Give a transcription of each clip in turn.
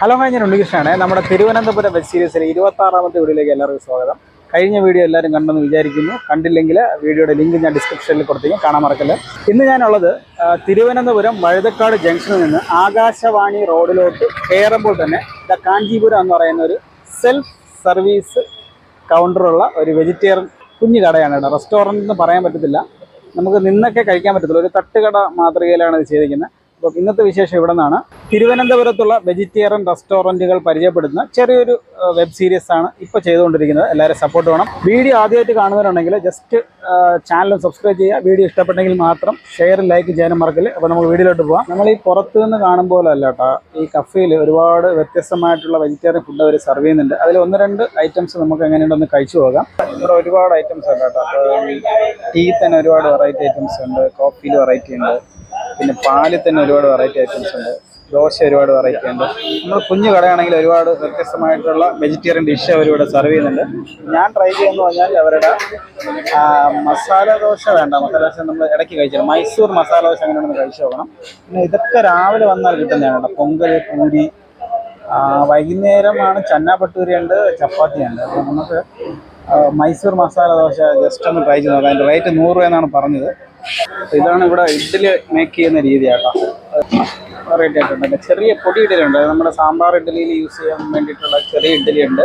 Hello hi ഞാൻ ഉണ്ണികൃഷ്ണനാണ്. നമ്മുടെ Thiruvananthapuram web സീരീസിലെ ഇരുപത്തി ആറാമത്തെ വീഡിയോയിലേക്ക് എല്ലാവർക്കും സ്വാഗതം. കഴിഞ്ഞ വീഡിയോ എല്ലാവരും കണ്ടെന്ന് വിചാരിക്കുന്നു. കണ്ടില്ലെങ്കിൽ വീഡിയോയുടെ ലിങ്ക് ഞാൻ ഡിസ്ക്രിപ്ഷനിൽ കൊടുത്തേക്കും. കാണാൻ മറക്കല്ല. ഇന്ന് ഞാനുള്ളത് തിരുവനന്തപുരം വഴുതക്കാട് ജംഗ്ഷനിൽ നിന്ന് ആകാശവാണി റോഡിലോട്ട് കയറുമ്പോൾ തന്നെ ദ കാഞ്ചീപുരം എന്ന് പറയുന്ന ഒരു സെൽഫ് സർവീസ് കൗണ്ടറുള്ള ഒരു വെജിറ്റേറിയൻ കുഞ്ഞു കടയാണ് കേട്ടോ. റെസ്റ്റോറന്റ് എന്ന് പറയാൻ പറ്റത്തില്ല. നമുക്ക് നിന്നൊക്കെ കഴിക്കാൻ പറ്റത്തില്ല. ഒരു തട്ടുകട മാതൃകയിലാണ് ഇത് ചെയ്തിരിക്കുന്നത്. അപ്പോൾ ഇന്നത്തെ വിശേഷം ഇവിടെ നിന്നാണ്. തിരുവനന്തപുരത്തുള്ള വെജിറ്റേറിയൻ റെസ്റ്റോറന്റുകൾ പരിചയപ്പെടുന്ന ചെറിയൊരു വെബ് സീരീസ് ആണ് ഇപ്പോൾ ചെയ്തുകൊണ്ടിരിക്കുന്നത്. എല്ലാവരും സപ്പോർട്ട് വേണം വീഡിയോ ആദ്യമായിട്ട് കാണുന്നവരുണ്ടെങ്കിൽ ജസ്റ്റ് ചാനൽ സബ്സ്ക്രൈബ് ചെയ്യുക. വീഡിയോ ഇഷ്ടപ്പെട്ടെങ്കിൽ മാത്രം ഷെയർ ലൈക്ക് ചെയ്യാനും മറക്കില്ല. അപ്പോൾ നമുക്ക് വീഡിയോയിലോട്ട് പോകാം നമ്മൾ ഈ പുറത്ത് നിന്ന് കാണുമ്പോൾ അല്ല കേട്ടോ. ഈ കഫയിൽ ഒരുപാട് വ്യത്യസ്തമായിട്ടുള്ള വെജിറ്റേറിയൻ ഫുഡ് അവർ സെർവ് ചെയ്യുന്നുണ്ട്. അതിൽ ഒന്ന് രണ്ട് ഐറ്റംസ് നമുക്ക് എങ്ങനെയുണ്ടെന്ന് കഴിച്ചു പോകാം. ഇവിടെ ഒരുപാട് ഐറ്റംസ് ഉണ്ട് കേട്ടോ. ടീ തന്നെ ഒരുപാട് വെറൈറ്റി ഐറ്റംസ് ഉണ്ട്. കോഫിയിൽ വെറൈറ്റി ഉണ്ട്. പിന്നെ പാലിൽ തന്നെ ഒരുപാട് വെറൈറ്റി ഐറ്റംസ് ഉണ്ട്. ദോശ ഒരുപാട് വെറൈറ്റി ഉണ്ട്. നമ്മൾ കുഞ്ഞു കടയാണെങ്കിൽ ഒരുപാട് വ്യത്യസ്തമായിട്ടുള്ള വെജിറ്റേറിയൻ ഡിഷ് അവരിവിടെ സെർവ് ചെയ്യുന്നുണ്ട്. ഞാൻ ട്രൈ ചെയ്യുമെന്ന് പറഞ്ഞാൽ അവരുടെ മസാല ദോശ വേണ്ട. മസാല ദോശ നമ്മൾ ഇടയ്ക്ക് കഴിച്ചത് മൈസൂർ മസാല ദോശ അങ്ങനെ ഒന്ന് കഴിച്ചു നോക്കണം. പിന്നെ ഇതൊക്കെ രാവിലെ വന്നാൽ കിട്ടുന്നതാണ് കേട്ടോ. പൊങ്കൽ പൂരി വൈകുന്നേരമാണ് ചന്ന ചപ്പാത്തി ഉണ്ട്. അപ്പോൾ നമുക്ക് മൈസൂർ മസാല ദോശ ജസ്റ്റ് ഒന്ന് ട്രൈ ചെയ്ത് നോക്കാം. അതിന്റെ റേറ്റ് നൂറ് രൂപ എന്നാണ് പറഞ്ഞത്. ഇതാണ് ഇവിടെ ഇഡ്ഡലി മേക്ക് ചെയ്യുന്ന രീതി കേട്ടോ വെറൈറ്റി ആയിട്ടുണ്ട്. ചെറിയ പൊടി ഇഡ്ഡലി ഉണ്ട്. നമ്മുടെ സാമ്പാർ ഇഡ്ഡലിയിൽ യൂസ് ചെയ്യാൻ വേണ്ടിയിട്ടുള്ള ചെറിയ ഇഡ്ഡലി ഉണ്ട്.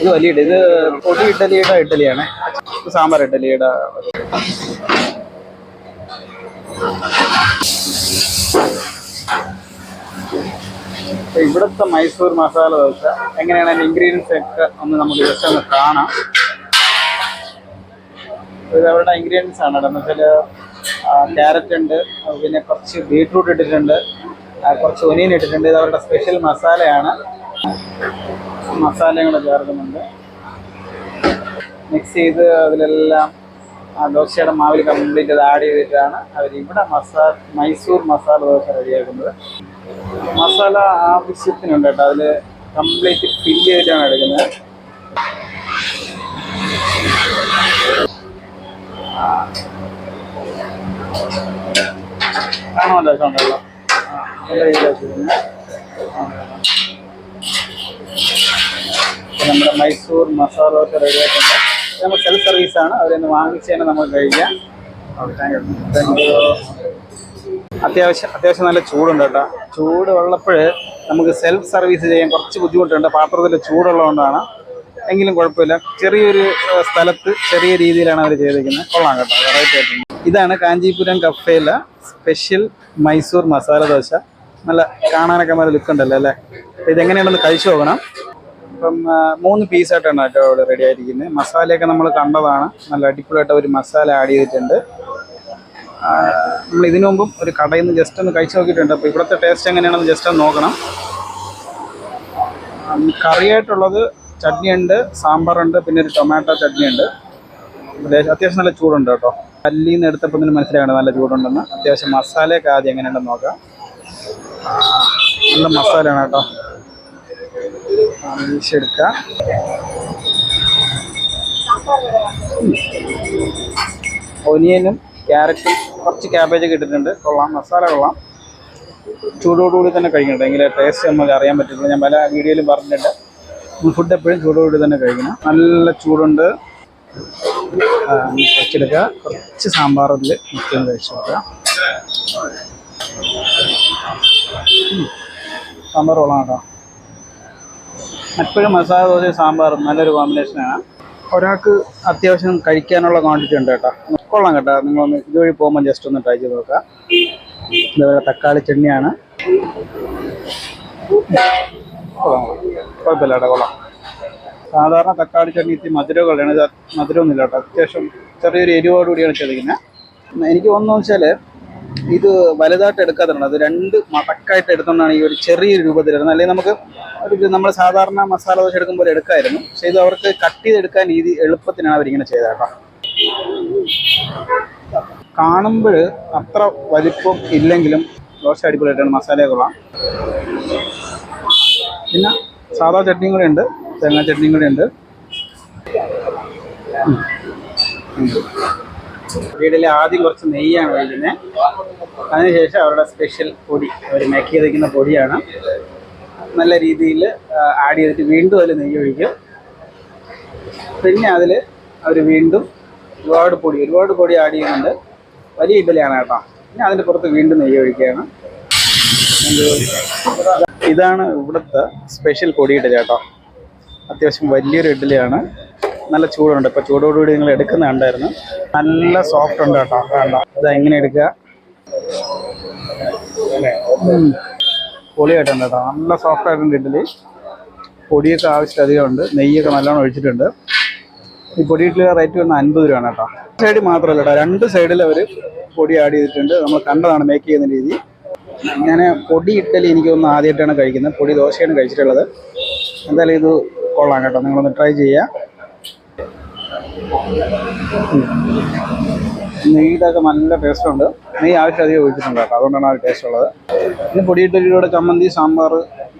ഇത് വലിയ ഇഡ്ഡലി. ഇത് പൊടി ഇഡ്ഡലിയുടെ ഇഡ്ഡലിയാണ്. സാമ്പാർ ഇഡ്ഡലിയുടെ ഇവിടുത്തെ മൈസൂർ മസാല ദോശ. എങ്ങനെയാണ് അതിന്റെ ഇൻഗ്രീഡിയൻസ് ഒക്കെ ഒന്ന് നമുക്ക് ജസ്റ്റ് ഒന്ന് കാണാം. അവരുടെ ഇൻഗ്രീഡിയൻസ് ആണ് എന്ന് ക്യാരറ്റ് ഉണ്ട് പിന്നെ കുറച്ച് ബീട്രൂട്ട് ഇട്ടിട്ടുണ്ട് കുറച്ച് ഒനിയൻ ഇട്ടിട്ടുണ്ട്. ഇത് അവരുടെ സ്പെഷ്യൽ മസാലയാണ് മസാലയും കൂടെ ചേർക്കുന്നുണ്ട്. മിക്സ് ചെയ്ത് അതിലെല്ലാം ദോശയുടെ മാവിൽ കംപ്ലീറ്റ് അത് ആഡ് ചെയ്തിട്ടാണ് അവർ ഇവിടെ മസാല മൈസൂർ മസാല ദോശ റെഡിയാക്കുന്നത്. മസാല ആവശ്യത്തിനുണ്ട് കേട്ടോ. അതിൽ കംപ്ലീറ്റ് ഫില്ല് ചെയ്തിട്ടാണ് എടുക്കുന്നത്. കാണുമല്ലോ. ആ. നമ്മുടെ മൈസൂർ മസാല ഒക്കെ റെഡി ആയിട്ടുണ്ട്. നമ്മൾ സെൽഫ് സർവീസാണ് അവരൊന്ന് വാങ്ങിച്ച് തന്നെ നമ്മൾ കഴിക്കാം. അത്യാവശ്യം അത്യാവശ്യം നല്ല ചൂടുണ്ട് കേട്ടോ. ചൂട് ഉള്ളപ്പോൾ നമുക്ക് സെൽഫ് സർവീസ് ചെയ്യാൻ കുറച്ച് ബുദ്ധിമുട്ടുണ്ട്. പാത്രത്തിൽ ചൂടുള്ളതുകൊണ്ടാണ്. എങ്കിലും കുഴപ്പമില്ല. ചെറിയൊരു സ്ഥലത്ത് ചെറിയ രീതിയിലാണ് അവർ ചെയ്തിരിക്കുന്നത്. കൊള്ളാം കേട്ടോ. വെറൈറ്റി ആയിട്ടുണ്ട് ഇതാണ് കാഞ്ചീപുരം കഫേയിലെ സ്പെഷ്യൽ മൈസൂർ മസാല ദോശ. നല്ല കാണാനൊക്കെ നല്ല ലുക്ക് ഉണ്ടല്ലോ അല്ലേ? ഇതെങ്ങനെയാണെന്ന് കഴിച്ചു നോക്കണം. ഇപ്പം മൂന്ന് പീസായിട്ടാണ് കേട്ടോ അവിടെ റെഡി ആയിരിക്കുന്നത്. മസാലയൊക്കെ നമ്മൾ കണ്ടതാണ്. നല്ല അടിപൊളിയായിട്ട് ഒരു മസാല ആഡ് ചെയ്തിട്ടുണ്ട്. നമ്മൾ ഇതിനു മുമ്പും ഒരു കടയിൽ നിന്ന് ജസ്റ്റ് ഒന്ന് കഴിച്ചു നോക്കിയിട്ടുണ്ട്. അപ്പോൾ ഇവിടുത്തെ ടേസ്റ്റ് എങ്ങനെയാണെന്ന് ജസ്റ്റ് ഒന്ന് നോക്കണം. ഉം, ഉണ്ട് സാമ്പാർ സാമ്പാറുണ്ട് പിന്നെ ഒരു ടൊമാറ്റോ ചട്നി ഉണ്ട് അത്യാവശ്യം നല്ല ചൂടുണ്ട് കേട്ടോ. കല്ലിൽ നിന്ന് എടുത്തപ്പോൾ തന്നെ മനസ്സിലാകണം നല്ല ചൂടുണ്ടെന്ന്. അത്യാവശ്യം മസാലയൊക്കെ ആദ്യം എങ്ങനെയുണ്ടെന്ന് നോക്കാം. നല്ല മസാലയാണ് കേട്ടോ. വീശെടുക്കാം ഒനിയനും ക്യാരറ്റും കുറച്ച് ക്യാബേജൊക്കെ ഇട്ടിട്ടുണ്ട്. കൊള്ളാം മസാല കൊള്ളാം. ചൂടോടുകൂടി തന്നെ കഴിക്കണം എങ്കിലേ ടേസ്റ്റ് നമുക്ക് അറിയാൻ പറ്റുള്ളൂ ഞാൻ പല വീഡിയോയിലും പറഞ്ഞിട്ടുണ്ട്. ഫുഡ് എപ്പോഴും ചൂടോടുകൂടി തന്നെ കഴിക്കണം. നല്ല ചൂടുണ്ട്. കുറച്ചെടുക്കുക കുറച്ച് സാമ്പാറിൽ മുക്കിയും കഴിച്ച് ഉം. സാമ്പാർ കൊള്ളാം കേട്ടോ. എപ്പോഴും മസാല ദോശ സാമ്പാർ നല്ലൊരു കോമ്പിനേഷനാണ് ഒരാൾക്ക് അത്യാവശ്യം കഴിക്കാനുള്ള ക്വാണ്ടിറ്റി ഉണ്ട് കേട്ടോ. കൊള്ളാം കേട്ടോ. നിങ്ങളൊന്ന് ഇതുവഴി പോകുമ്പോൾ ജസ്റ്റ് ഒന്ന് ട്രൈ ചെയ്ത് നോക്കുക. ഇതുപോലെ തക്കാളി ചെണ്ണിയാണ് കൊള്ളാം. കുഴപ്പമില്ല കേട്ടോ കൊള്ളാം. സാധാരണ തക്കാളി ചട്നി ഇത്തിരി മധുരമുള്ളതാണ് ഇത് മധുരമൊന്നുമില്ല കേട്ടോ. അത്യാവശ്യം ചെറിയൊരു എരിവോടുകൂടിയാണ് ചെയ്തിരിക്കുന്നത് എനിക്ക് തോന്നുന്നു വെച്ചാൽ ഇത് വലുതായിട്ട് എടുക്കാത്തതാണ് അത് രണ്ട് മടക്കായിട്ട് എടുത്തുകൊണ്ടാണ് ഈ ഒരു ചെറിയൊരു രൂപത്തിലിരുന്നത് അല്ലെങ്കിൽ നമുക്ക് ഒരു നമ്മൾ സാധാരണ മസാല ദോശ എടുക്കുമ്പോൾ എടുക്കായിരുന്നു. പക്ഷെ ഇത് അവർക്ക് കട്ട് ചെയ്തെടുക്കാൻ രീതി എളുപ്പത്തിനാണ് അവരിങ്ങനെ ചെയ്തത് കേട്ടോ. കാണുമ്പോൾ അത്ര വലിപ്പം ഇല്ലെങ്കിലും ദോശ അടിപൊളിയായിട്ടാണ്. മസാല കൊള്ളാം. പിന്നെ സാധാ ചട്നിയും കൂടെ ഉണ്ട് തേങ്ങാ ചട്നിയും കൂടെ ഉണ്ട്. വീട്ടിൽ ആദ്യം കുറച്ച് നെയ്യാണ് ഒഴിക്കുന്നത് അതിനുശേഷം അവരുടെ സ്പെഷ്യൽ പൊടി അവർ മേക്ക് ചെയ്തിരിക്കുന്ന പൊടിയാണ്. നല്ല രീതിയിൽ ആഡ് ചെയ്തിട്ട് വീണ്ടും അതിൽ നെയ്യ് ഒഴിക്കും. പിന്നെ അതിൽ അവർ വീണ്ടും ഒരുപാട് പൊടി ഒരുപാട് പൊടി ആഡ് ചെയ്യുന്നുണ്ട്. വലിയ ഇബലിയാണ് കേട്ടോ. പിന്നെ അതിന്റെ പുറത്ത് വീണ്ടും നെയ്യ് ഒഴിക്കുകയാണ്. ഇതാണ് ഇവിടുത്തെ സ്പെഷ്യൽ പൊടി ചേട്ടാ അത്യാവശ്യം വലിയൊരു ഇഡ്ഡലിയാണ്. നല്ല ചൂടുണ്ട്. ഇപ്പോൾ ചൂടോടുകൂടി നിങ്ങൾ എടുക്കുന്ന കണ്ടായിരുന്നു. നല്ല സോഫ്റ്റ് ഉണ്ട് കേട്ടോ. വേണ്ട ഇത് എങ്ങനെ എടുക്കുക. പൊളിയായിട്ടുണ്ട് കേട്ടോ. നല്ല സോഫ്റ്റ് ആയിട്ടുണ്ട് ഇഡ്ഡലി. പൊടിയൊക്കെ ആവശ്യം ഉണ്ട്. നെയ്യൊക്കെ നല്ലോണം ഒഴിച്ചിട്ടുണ്ട്. ഈ പൊടി ഇഡ്ഡലി റേറ്റ് വന്ന അൻപത് രൂപയാണ് കേട്ടോ. സൈഡ് മാത്രമല്ല കേട്ടോ. രണ്ട് സൈഡിൽ അവർ പൊടി ആഡ് ചെയ്തിട്ടുണ്ട്. നമ്മൾ കണ്ടതാണ് മേക്ക് ചെയ്യുന്ന രീതി. ഞാൻ പൊടി ഇഡ്ഡലി എനിക്ക് തോന്നുന്നു ആദ്യമായിട്ടാണ് കഴിക്കുന്നത്. പൊടി ദോശയാണ് കഴിച്ചിട്ടുള്ളത്. എന്തായാലും ഇത് കൊള്ളാം കേട്ടോ. നിങ്ങളൊന്ന് ട്രൈ ചെയ്യുക നെയ്തൊക്കെ നല്ല ടേസ്റ്റ് ഉണ്ട്. നെയ്യ് ആവശ്യം അധികം ഒഴിച്ചിട്ടുണ്ട് കേട്ടോ. അതുകൊണ്ടാണ് ആ ടേസ്റ്റ് ഉള്ളത്. പിന്നെ പൊടി ഇഡ്ഡലിയുടെ ചമ്മന്തി സാമ്പാർ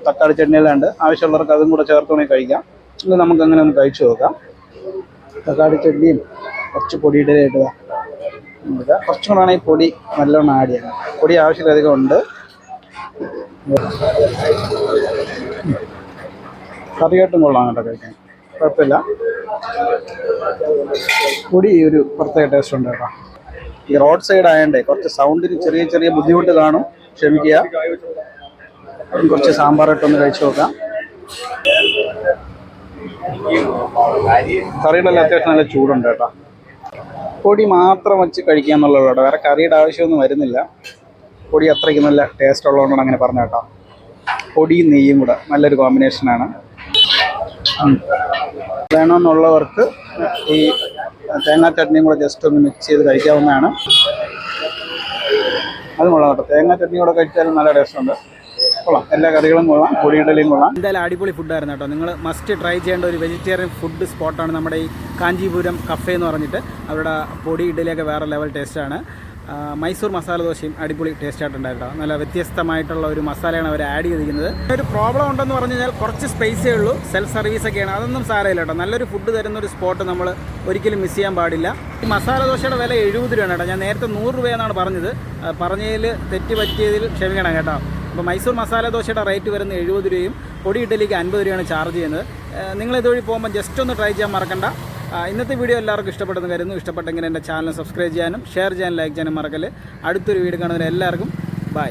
തക്കാളി ചട്നിയെല്ലാം ഉണ്ട്. ആവശ്യമുള്ളവർക്ക് അതും കൂടെ ചേർത്ത് വേണമെങ്കിൽ കഴിക്കാം. ഇത് നമുക്ക് അങ്ങനെ ഒന്ന് കഴിച്ചു നോക്കാം. തക്കാളി ചട്നിയും കുറച്ച് പൊടി ഇഡലിയായിട്ട് ഇതാ കുറച്ചും കൂടെ ഈ പൊടി നല്ലോണം ആഡ് ചെയ്യണം. പൊടി ആവശ്യത്തിലധികം ഉണ്ട്. കറിയായിട്ടും കൊള്ളാം കേട്ടോ കഴിക്കാൻ. കുഴപ്പമില്ല. പൊടി ഒരു പ്രത്യേക ടേസ്റ്റ് ഉണ്ട് കേട്ടോ. ഈ റോഡ് സൈഡ് ആയതുകൊണ്ടേ കുറച്ച് സൗണ്ടിന് ചെറിയ ചെറിയ ബുദ്ധിമുട്ട് കാണും. ക്ഷമിക്കുക. കുറച്ച് സാമ്പാറിട്ടൊന്ന് കഴിച്ചു നോക്കാം. കറികളെല്ലാം അത്യാവശ്യം നല്ല ചൂടുണ്ട് കേട്ടോ. പൊടി മാത്രം വെച്ച് കഴിക്കുക എന്നുള്ളതാണ് വേറെ കറിയുടെ ആവശ്യമൊന്നും വരുന്നില്ല. പൊടി അത്രയ്ക്ക് നല്ല ടേസ്റ്റ് ഉള്ളതുകൊണ്ടാണ് അങ്ങനെ പറഞ്ഞ കേട്ടോ. പൊടിയും നെയ്യും കൂടെ നല്ലൊരു കോമ്പിനേഷനാണ്. വേണമെന്നുള്ളവർക്ക് ഈ തേങ്ങാ ചട്നിയും കൂടെ ജസ്റ്റ് ഒന്ന് മിക്സ് ചെയ്ത് കഴിക്കാവുന്നതാണ്. അതും കൊള്ളാം കേട്ടോ. തേങ്ങാ ചട്നി കൂടെ കഴിച്ചാലും നല്ല ടേസ്റ്റ് ഉണ്ട്. കൊള്ളാം. എല്ലാ കറികളും കൊള്ളാം പൊടിയിടലും കൊള്ളാം. എന്തായാലും അടിപൊളി ഫുഡായിരുന്നു കേട്ടോ. നിങ്ങൾ മസ്റ്റ് ട്രൈ ചെയ്യേണ്ട ഒരു വെജിറ്റേറിയൻ ഫുഡ് സ്പോട്ടാണ് നമ്മുടെ ഈ കാഞ്ചീപുരം കഫേ എന്ന് പറഞ്ഞിട്ട്. അവരുടെ പൊടി ഇഡലിയൊക്കെ വേറെ ലെവൽ ടേസ്റ്റാണ് മൈസൂർ മസാല ദോശയും അടിപൊളി ടേസ്റ്റ് ആയിട്ടുണ്ടായിരുന്നു നല്ല വ്യത്യസ്തമായിട്ടുള്ള ഒരു മസാലയാണ് അവർ ആഡ് ചെയ്തിരിക്കുന്നത്. ഒരു പ്രോബ്ലം ഉണ്ടെന്ന് പറഞ്ഞു കഴിഞ്ഞാൽ കുറച്ച് സ്പേസേ ഉള്ളൂ. സെൽഫ് സർവീസ് ഒക്കെയാണ്. അതൊന്നും സാരമില്ല കേട്ടോ. നല്ലൊരു ഫുഡ് തരുന്ന ഒരു സ്പോട്ട് നമ്മൾ ഒരിക്കലും മിസ് ചെയ്യാൻ പാടില്ല. ഈ മസാല ദോശയുടെ വില എഴുപത് രൂപയാണ് കേട്ടോ. ഞാൻ നേരത്തെ നൂറ് രൂപയെന്നാണ് പറഞ്ഞത്. പറഞ്ഞതിൽ തെറ്റ് പറ്റിയതിൽ ക്ഷമിക്കണം കേട്ടോ. അപ്പോൾ മൈസൂർ മസാല ദോശയുടെ റേറ്റ് വരുന്നത് എഴുപത് രൂപയും പൊടി ഇഡലിക്ക് അൻപത് രൂപയാണ് ചാർജ് ചെയ്യുന്നത്. നിങ്ങൾ ഇതുവഴി പോകുമ്പോൾ ജസ്റ്റ് ഒന്ന് ട്രൈ ചെയ്യാൻ മറക്കണ്ട. ഇന്നത്തെ വീഡിയോ എല്ലാവർക്കും ഇഷ്ടപ്പെട്ടെന്ന് കരുതുന്നു. ഇഷ്ടപ്പെട്ടെങ്കിൽ എന്റെ ചാനൽ സബ്സ്ക്രൈബ് ചെയ്യാനും ഷെയർ ചെയ്യാനും ലൈക്ക് ചെയ്യാനും മറക്കൽ അടുത്തൊരു വീഡിയോ കാണുന്നതിന് എല്ലാവർക്കും ബൈ